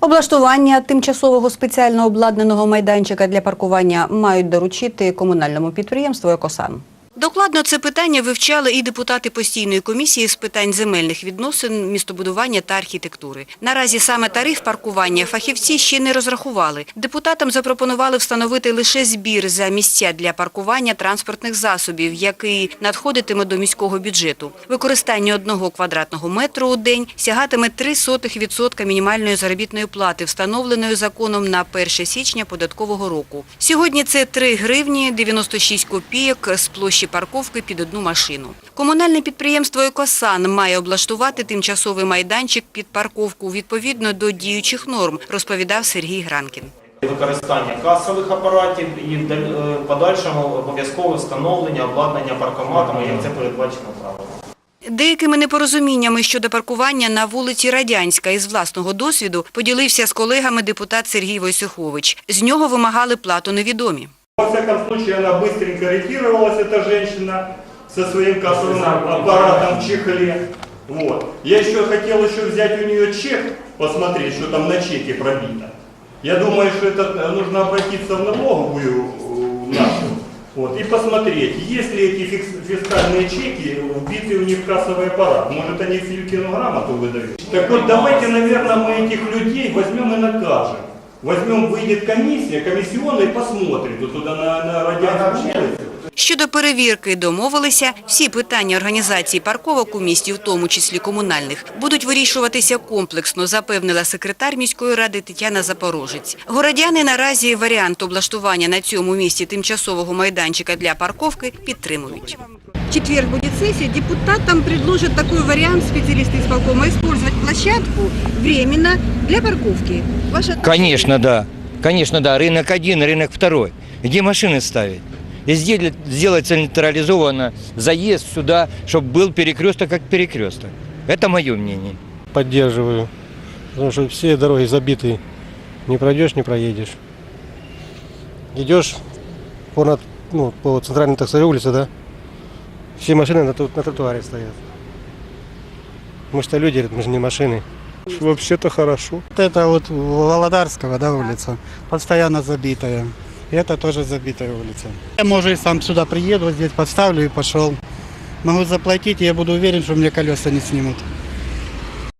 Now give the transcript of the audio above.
Облаштування тимчасового спеціально обладнаного майданчика для паркування мають доручити комунальному підприємству «Екосан». Докладно це питання вивчали і депутати постійної комісії з питань земельних відносин, містобудування та архітектури. Наразі саме тариф паркування фахівці ще не розрахували. Депутатам запропонували встановити лише збір за місця для паркування транспортних засобів, який надходитиме до міського бюджету. Використання одного квадратного метру у день сягатиме 0,03% мінімальної заробітної плати, встановленої законом на 1 січня податкового року. Сьогодні це 3 гривні 96 копійок з площі парковки під одну машину. Комунальне підприємство «Екосан» має облаштувати тимчасовий майданчик під парковку відповідно до діючих норм, розповідав Сергій Гранкін. використання касових апаратів і в е, подальшому обов'язкове встановлення обладнання паркоматами, як це передбачено правилом. Деякими непорозуміннями щодо паркування на вулиці Радянська із власного досвіду поділився з колегами депутат Сергій Войсюхович. З нього вимагали плату невідомі. Во всяком случае, она быстренько ретировалась, эта женщина, со своим кассовым аппаратом в чехле. Вот. Я еще хотел еще взять у нее чек, посмотреть, что там на чеке пробито. Я думаю, что это э, нужно обратиться в налоговую э, нашу вот, и посмотреть, есть ли эти фискальные чеки вбиты у них в кассовый аппарат. Может, они Филькину грамоту выдают. Так вот, давайте, наверное, мы этих людей возьмем и накажем. Возьмем, выйдет комиссия, комиссионная и посмотрит вот туда на, на улицу. Щодо перевірки домовилися, всі питання організації парковок у місті, в тому числі комунальних, будуть вирішуватися комплексно, запевнила секретар міської ради Тетяна Запорожець. Городяни наразі варіант облаштування на цьому місці тимчасового майданчика для парковки підтримують. В четверг будет сессия, депутатам предложат такой вариант специалисты исполкома использовать площадку временно для парковки. Ваше Конечно, да. Конечно, да. Рынок один, рынок второй. Где машины ставить? И сделать, сделать централизованно заезд сюда, чтобы был перекресток как перекресток. Это мое мнение. поддерживаю. Потому что все дороги забиты. Не пройдешь, не проедешь. Идешь по, ну, по центральной так сказать, улице, да? Все машины на, на тротуаре стоят. Мы что люди, мы же не машины. Вообще-то хорошо. Это вот Володарского, да, улица, постоянно забитая. Это тоже забитая улица. Я, может, и сам сюда приеду, здесь поставлю и пошел. Могу заплатить, и я буду уверен, что мне колеса не снимут.